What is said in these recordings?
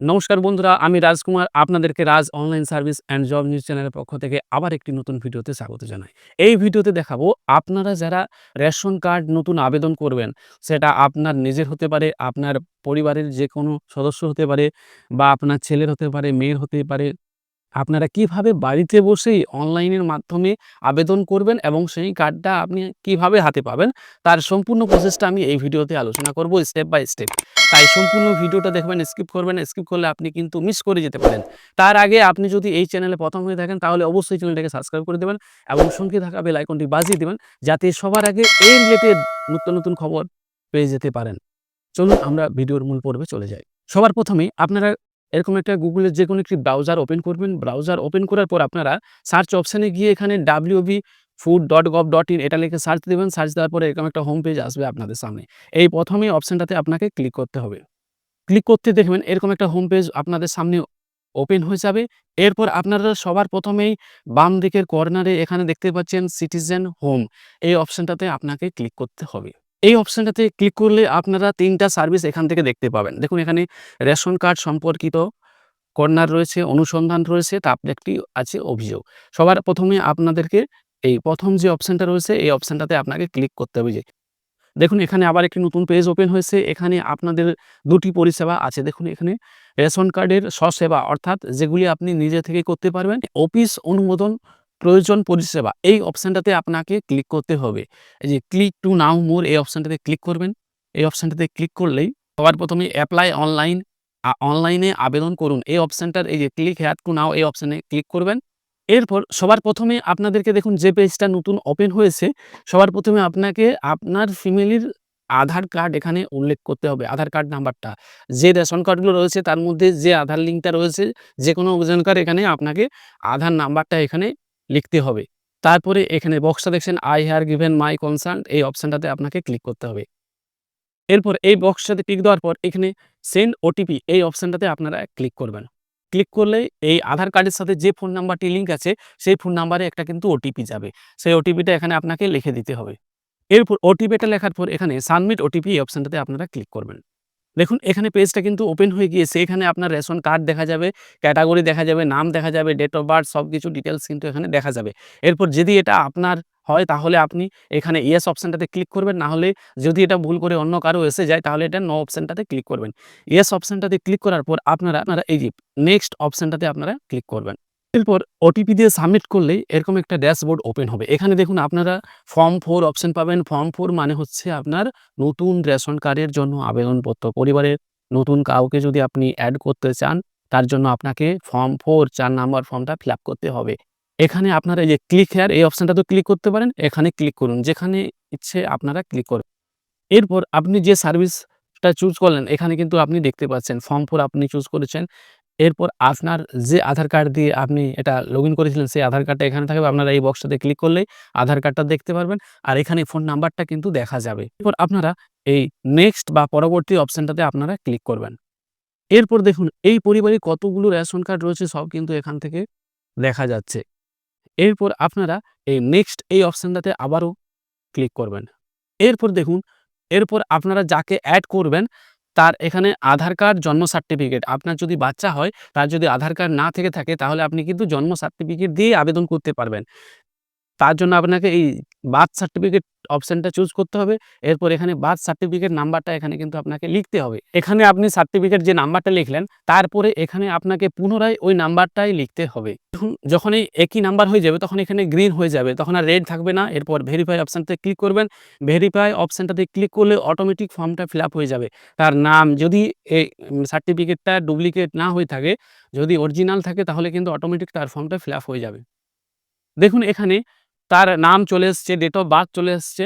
নমস্কার বন্ধুরা, আমি রাজকুমার। আপনাদেরকে Raj online service and job news চ্যানেলের পক্ষ থেকে আবার একটি নতুন ভিডিওতে স্বাগত জানাই। এই ভিডিওতে দেখাবো, আপনারা যারা রেশন কার্ড নতুন আবেদন করবেন, সেটা আপনার নিজের হতে পারে, আপনার পরিবারের যে কোনো সদস্য হতে পারে বা আপনার ছেলের হতে পারে, মেয়ের হতে পারে আপনারা কীভাবে বাড়িতে বসেই অনলাইনের মাধ্যমে আবেদন করবেন এবং সেই কার্ডটা আপনি কীভাবে হাতে পাবেন, তার সম্পূর্ণ প্রসেসটা আমি এই ভিডিওতে আলোচনা করব স্টেপ বাই স্টেপ তাই সম্পূর্ণ ভিডিওটা দেখবেন স্কিপ করবেন স্কিপ করলে আপনি কিন্তু মিস করে যেতে পারেন। তার আগে আপনি যদি এই চ্যানেলে প্রথম হয়ে থাকেন, তাহলে অবশ্যই চ্যানেলটাকে সাবস্ক্রাইব করে দেবেন এবং সঙ্গে থাকা বেল আইকনটি বাজিয়ে দেবেন, যাতে সবার আগে এই রিলেটেড নতুন নতুন খবর পেয়ে যেতে পারেন। চলুন আমরা ভিডিওর মূল পর্বে চলে যাই। সবার প্রথমে আপনারা এরকম একটা গুগলের যে কোনো একটি ব্রাউজার ওপেন করবেন। ব্রাউজার ওপেন করার পর আপনারা সার্চ অপশানে গিয়ে এখানে WB food dot gov dot in এটা লিখে সার্চ দেবেন। সার্চ দেওয়ার পরে এরকম একটা হোম পেজ আসবে আপনাদের সামনে। এই প্রথমে অপশানটাতে আপনাকে ক্লিক করতে হবে। ক্লিক করতে দেখবেন এরকম একটা হোম পেজ আপনাদের সামনে ওপেন হয়ে যাবে। এরপর আপনারা সবার প্রথমেই বাম দিকের কর্নারে এখানে দেখতে পাচ্ছেন সিটিজেন হোম এই অপশানটাতে আপনাকে ক্লিক করতে হবে। এই অপশানটাতে ক্লিক করলে আপনারা তিনটা সার্ভিস এখান থেকে দেখতে পাবেন। দেখুন, এখানে রেশন কার্ড সম্পর্কিত কর্নার রয়েছে, অনুসন্ধান রয়েছে তারপরে একটি আছে অভিযোগ। সবার প্রথমে আপনাদেরকে এই প্রথম যে অপশানটা রয়েছে, এই অপশানটাতে আপনাকে ক্লিক করতে হবে যে, দেখুন, এখানে আবার একটি নতুন পেজ ওপেন হয়েছে, এখানে আপনাদের দুটি পরিষেবা আছে। দেখুন, এখানে রেশন কার্ডের স্বসেবা, অর্থাৎ যেগুলি আপনি নিজে থেকে করতে পারবেন অফিস অনুমোদন প্রয়োজন পরিষেবা, এই অপশানটাতে আপনাকে ক্লিক করতে হবে। এই যে ক্লিক টু নাও মোর এই অপশানটাতে ক্লিক করবেন। এই অপশানটাতে ক্লিক করলেই সবার প্রথমে অ্যাপ্লাই অনলাইন অনলাইনে আবেদন করুন। এই অপশানটার এই যে ক্লিক হ্যাড টু নাও এই অপশানে ক্লিক করবেন। এরপর সবার প্রথমে আপনাদেরকে দেখুন যে পেজটা নতুন ওপেন হয়েছে, সবার প্রথমে আপনাকে আপনার ফ্যামিলির আধার কার্ড এখানে উল্লেখ করতে হবে, আধার কার্ড নাম্বারটা যে রেশন কার্ডগুলো রয়েছে তার মধ্যে যে আধার লিঙ্কটা রয়েছে যে কোনো ওজনকার এখানে আপনাকে আধার নাম্বারটা এখানে লিখতে হবে। তারপরে এখানে বক্সটা দেখছেন আই হ্যার গিভেন মাই কনসার্ন এই অপশানটাতে আপনাকে ক্লিক করতে হবে। এরপর এই বক্সটাতে টিক দেওয়ার পর এখানে সেন্ড ওটিপি এই অপশানটাতে আপনারা ক্লিক করবেন। ক্লিক করলে এই আধার কার্ডের সাথে যে ফোন নাম্বারটি লিঙ্ক আছে, সেই ফোন নাম্বারে একটা কিন্তু ওটিপি যাবে। সেই ওটিপিটা এখানে আপনাকে লিখে দিতে হবে। এরপর ওটিপিটা লেখার পর এখানে সাবমিট ওটিপি এই অপশানটাতে আপনারা ক্লিক করবেন। দেখুন, এখানে পেজটা কিন্তু ওপেন হয়ে গিয়েছে। এখানে আপনার রেশন কার্ড দেখা যাবে ক্যাটাগরি দেখা যাবে, নাম দেখা যাবে ডেট অফ বার্থ সব কিছু ডিটেলস কিন্তু এখানে দেখা যাবে। এরপর যদি এটা আপনার হয়, তাহলে আপনি এখানে ইয়েস অপশানটাতে ক্লিক করবেন। না হলে যদি এটা ভুল করে অন্য কারও এসে যায়, তাহলে এটা নো অপশানটাতে ক্লিক করবেন। ইয়েস অপশানটাতে ক্লিক করার পর আপনারা আপনারা এই যে নেক্সট অপশানটাতে আপনারা ক্লিক করবেন। এরপর ওটিপি দিয়ে সাবমিট করলেই এরকম একটা ড্যাশবোর্ড ওপেন হবে। এখানে দেখুন আপনারা ফর্ম ফোর অপশন পাবেন। ফর্ম ফোর মানে হচ্ছে আপনার নতুন রেশন কার্ডের জন্য আবেদনপত্র। পরিবারের নতুন কাউকে যদি আপনি অ্যাড করতে চান, তার জন্য আপনাকে ফর্ম ফোর চার নাম্বার ফর্মটা ফিল করতে হবে। এখানে আপনারা যে ক্লিক হেয়ার এই অপশানটা তো ক্লিক করতে পারেন। এখানে ক্লিক করুন। যেখানে ইচ্ছে আপনারা ক্লিক করুন। এরপর আপনি যে সার্ভিসটা চুজ করলেন, এখানে কিন্তু আপনি দেখতে পাচ্ছেন। ফর্ম ফোর আপনি চুজ করেছেন। এরপর আপনার যে আধার কার্ড দিয়ে আপনি এটা লগ ইন করেছিলেন, সেই আধার কার্ডটা এখানে থাকবে। আপনারা এই বক্সটাতে ক্লিক করলেই আধার কার্ডটা দেখতে পারবেন আর এখানে ফোন নাম্বারটা কিন্তু দেখা যাবে। এরপর আপনারা এই নেক্সট বা পরবর্তী অপশানটাতে আপনারা ক্লিক করবেন। এরপর দেখুন, এই পরিবারে কতগুলো রেশন কার্ড রয়েছে সব কিন্তু এখান থেকে দেখা যাচ্ছে। এরপর আপনারা এই নেক্সট এই অপশানটাতে আবারও ক্লিক করবেন। এরপর দেখুন, এরপর আপনারা যাকে অ্যাড করবেন তার এখানে আধার কার্ড, জন্ম সার্টিফিকেট আপনার যদি বাচ্চা হয়, তার যদি আধার কার্ড না থেকে থাকে, তাহলে আপনি কিন্তু জন্ম সার্টিফিকেট দিয়ে আবেদন করতে পারবেন। তার জন্য আপনাকে এই বার্থ সার্টিফিকেট অপশানটা চুজ করতে হবে। এরপর এখানে বার্থ সার্টিফিকেট নাম্বারটা এখানে কিন্তু আপনাকে লিখতে হবে। এখানে আপনি সার্টিফিকেট যে নাম্বারটা লিখলেন, তারপরে এখানে আপনাকে পুনরায় ওই নাম্বারটাই লিখতে হবে। যখন এই একই নাম্বার হয়ে যাবে, তখন এখানে গ্রিন হয়ে যাবে, তখন আর রেড থাকবে না। এরপর ভেরিফাই অপশানটাতে ক্লিক করবেন। ভেরিফাই অপশানটাতে ক্লিক করলে অটোমেটিক ফর্মটা ফিল হয়ে যাবে। তার নাম, যদি এই সার্টিফিকেটটা ডুপ্লিকেট না হয়ে থাকে, যদি অরিজিনাল থাকে, তাহলে কিন্তু অটোমেটিক তার ফর্মটা ফিল হয়ে যাবে। দেখুন, এখানে তার নাম চলে এসছে ডেট অফ বার্থ চলে এসছে,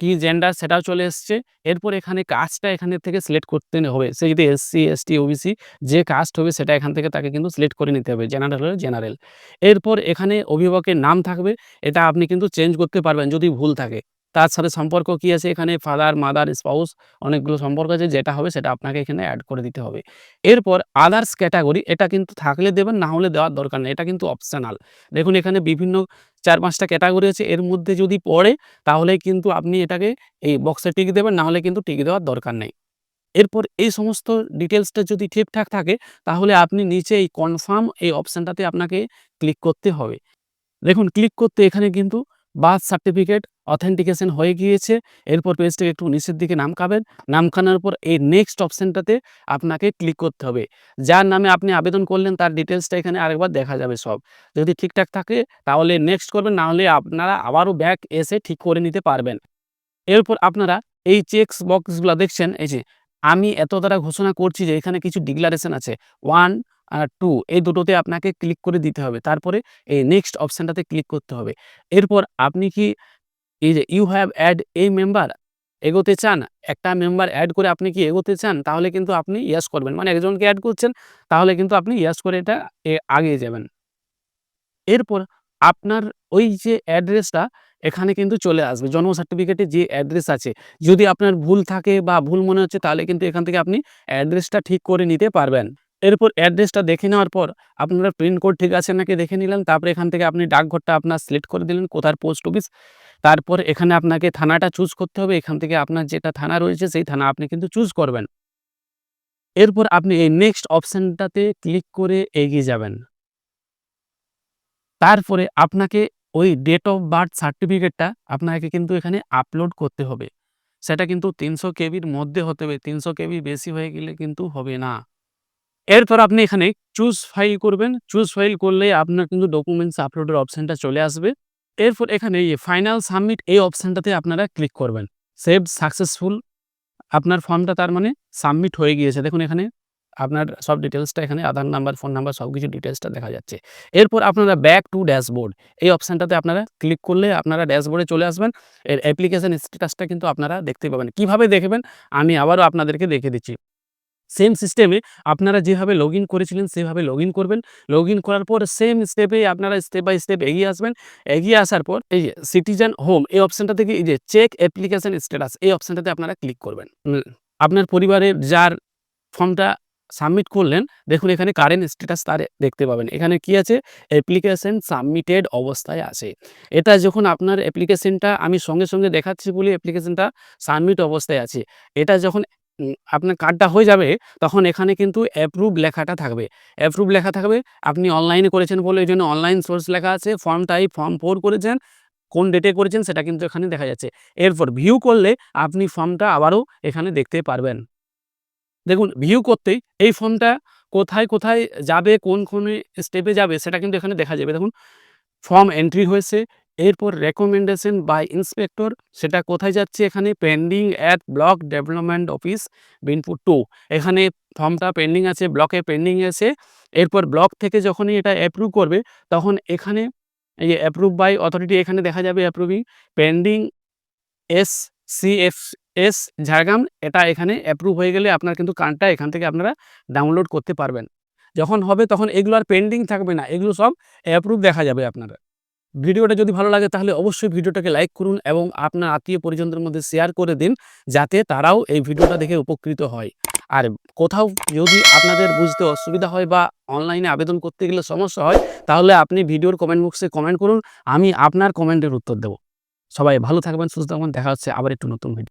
কি জেন্ডার সেটাও চলে এসছে। এরপর এখানে কাস্টটা এখানে থেকে সিলেক্ট করতে হবে। সে যদি এসসি এসটি ওবিসি যে কাস্ট হবে সেটা এখান থেকে তাকে কিন্তু সিলেক্ট করে নিতে হবে জেনারেল জেনারেল এরপর এখানে অভিভাবকের নাম থাকবে, এটা আপনি কিন্তু চেঞ্জ করতে পারবেন যদি ভুল থাকে। তার সাথে সম্পর্ক কি আছে এখানে? ফাদার মাদার স্পাউস অনেকগুলো সম্পর্ক আছে, যেটা হবে সেটা আপনাকে এখানে অ্যাড করে দিতে হবে। এরপর আদার্স ক্যাটাগরি এটা কিন্তু থাকলে দেবেন, না হলে দেওয়ার দরকার নেই, এটা কিন্তু অপশনাল দেখুন, এখানে বিভিন্ন চার পাঁচটা ক্যাটাগরি আছে, এর মধ্যে যদি পড়ে, তাহলে কিন্তু আপনি এটাকে এই বক্সে টিক দেবেন, না হলে কিন্তু টিক দেওয়ার দরকার নেই। এরপর এই সমস্ত ডিটেলসটা যদি ঠিকঠাক থাকে, তাহলে আপনি নিচে এই কনফার্ম এই অপশানটাতে আপনাকে ক্লিক করতে হবে। দেখুন ক্লিক করতে এখানে কিন্তু বার্থ সার্টিফিকেট অথেন্টিকেশন হয়ে গিয়েছে। এরপর পেজটাকে একটু নিচের দিকে নামকাবেন। নামখানার পর এই নেক্সট অপশানটাতে আপনাকে ক্লিক করতে হবে। যার নামে আপনি আবেদন করলেন, তার ডিটেলসটা এখানে আরেকবার দেখা যাবে সব। যদি ঠিকঠাক থাকে, তাহলে নেক্সট করবেন, না হলে আপনারা আবারও ব্যাক এসে ঠিক করে নিতে পারবেন। এরপর আপনারা এই চেকস বক্সগুলো দেখছেন, এই যে, আমি এত দ্বারা ঘোষণা করছি যে এখানে কিছু ডিক্লারেশন আছে। ওয়ান আর টু, এই দুটোতে আপনাকে ক্লিক করে দিতে হবে। তারপরে এই নেক্সট অপশানটাতে ক্লিক করতে হবে। এরপর আপনি কি এই যে ইউ হ্যাভ অ্যাড এই মেম্বার, এগোতে চান, একটা মেম্বার অ্যাড করে আপনি কি এগোতে চান, তাহলে কিন্তু আপনি ইয়াস করবেন। মানে একজনকে অ্যাড করছেন, তাহলে কিন্তু আপনি ইয়াস করে এটা আগিয়ে যাবেন। এরপর আপনার ওই যে অ্যাড্রেসটা এখানে কিন্তু চলে আসবে। জন্ম সার্টিফিকেটে যে অ্যাড্রেস আছে, যদি আপনার ভুল থাকে বা ভুল মনে হচ্ছে, তাহলে কিন্তু এখান থেকে আপনি অ্যাড্রেসটা ঠিক করে নিতে পারবেন। এরপর অ্যাড্রেসটা দেখে নেওয়ার পর আপনারা প্রিন্ট কোড ঠিক আছে নাকি দেখে নিলেন, তারপরে এখান থেকে আপনি ডাকঘরটা আপনার সিলেক্ট করে দিলেন, কোথার পোস্ট অফিস তারপর এখানে আপনাকে থানাটা চুজ করতে হবে, এখান থেকে আপনার যেটা থানা রয়েছে সেই থানা আপনি কিন্তু চুজ করবেন। এরপর আপনি এই নেক্সট অপশানটাতে ক্লিক করে এগিয়ে যাবেন। তারপরে আপনাকে ওই ডেট অফ বার্থ সার্টিফিকেটটা আপনাকে কিন্তু এখানে আপলোড করতে হবে। সেটা কিন্তু তিনশো কেবির মধ্যে হতে হবে, তিনশো কেবি বেশি হয়ে গেলে কিন্তু হবে না। এরপর আপনি এখানে চুজ ফাইল করবেন। চুজ ফাইল করলে আপনার কিন্তু ডকুমেন্টস আপলোডের অপশানটা চলে আসবে। এরপর এখানে ফাইনাল সাবমিট এই অপশানটাতে আপনারা ক্লিক করবেন। সেভ সাকসেসফুল আপনার ফর্মটা তার মানে সাবমিট হয়ে গিয়েছে। দেখুন এখানে আপনার সব ডিটেলসটা এখানে আধার নাম্বার ফোন নাম্বার সব কিছু ডিটেলসটা দেখা যাচ্ছে। এরপর আপনারা ব্যাক টু ড্যাশবোর্ড এই অপশানটাতে আপনারা ক্লিক করলে আপনারা ড্যাশবোর্ডে চলে আসবেন। এর অ্যাপ্লিকেশান স্ট্যাটাসটা কিন্তু আপনারা দেখতে পাবেন। কীভাবে দেখবেন? আমি আবারও আপনাদেরকে দেখে দিচ্ছি। সেম সিস্টেমে আপনারা যেভাবে লগ করেছিলেন, সেভাবে লগ করবেন। লগ করার পর সেম স্টেপে আপনারা স্টেপ বাই স্টেপ এগিয়ে আসবেন। এগিয়ে আসার পর এই যে সিটিজেন হোম এই অপশানটা থেকে এই যে চেক অ্যাপ্লিকেশন স্ট্যাটাস এই অপশানটাতে আপনারা ক্লিক করবেন। আপনার পরিবারের যার ফর্মটা সাবমিট করলেন, দেখুন এখানে কারেন্ট স্ট্যাটাস তার দেখতে পাবেন। এখানে কি আছে? অ্যাপ্লিকেশন সাবমিটেড অবস্থায় আছে। এটা যখন আপনার অ্যাপ্লিকেশনটা আমি সঙ্গে সঙ্গে দেখাচ্ছি বলে অ্যাপ্লিকেশনটা সাবমিট অবস্থায় আছে, এটা যখন আপনার কার্ডটা হয়ে যাবে, তখন এখানে কিন্তু অ্যাপ্রুভ লেখাটা থাকবে। অ্যাপ্রুভ লেখা থাকবে, আপনি অনলাইনে করেছেন বলে এই জন্য অনলাইন সোর্স লেখা আছে ফর্ম টাইপ ফর্ম ফোর করেছেন, কোন ডেটে করেছেন সেটা কিন্তু এখানে দেখা যাচ্ছে। এরপর ভিউ করলে আপনি ফর্মটা আবারও এখানে দেখতে পারবেন। দেখুন ভিউ করতেই এই ফর্মটা কোথায় কোথায় যাবে, কোন কোন স্টেপে যাবে সেটা কিন্তু এখানে দেখা যাবে। দেখুন ফর্ম এন্ট্রি হয়েছে এরপর রেকমেন্ডেশন বাই ইন্সপেক্টর সেটা কোথায় যাচ্ছে এখানে? Pending at block development office Binpur two এখানে ফর্মটা পেন্ডিং আছে ব্লকে পেন্ডিং আছে। এরপর ব্লক থেকে যখনই এটা অ্যাপ্রুভ করবে, তখন এখানে এই যে অ্যাপ্রুভ বাই অথরিটি এখানে দেখা যাবে approving pending S C F S Jhargram এটা এখানে অ্যাপ্রুভ হয়ে গেলে আপনার কিন্তু কার্ডটা এখান থেকে আপনারা ডাউনলোড করতে পারবেন। যখন হবে তখন এগুলো আর পেন্ডিং থাকবে না, এগুলো সব অ্যাপ্রুভ দেখা যাবে আপনারা ভিডিওটা যদি ভালো লাগে তাহলে অবশ্যই ভিডিওটাকে লাইক করুন এবং আপনার আত্মীয় পরিজনদের মধ্যে শেয়ার করে দিন যাতে তারাও এই ভিডিওটা দেখে উপকৃত হয়। আর কোথাও যদি আপনাদের বুঝতে অসুবিধা হয় বা অনলাইনে আবেদন করতে গেলে সমস্যা হয়, তাহলে আপনি ভিডিওর কমেন্ট বক্সে কমেন্ট করুন, আমি আপনার কমেন্টের উত্তর দেব। সবাই ভালো থাকবেন, সুস্থ থাকবেন, দেখা হচ্ছে আবার একটু নতুন ভিডিও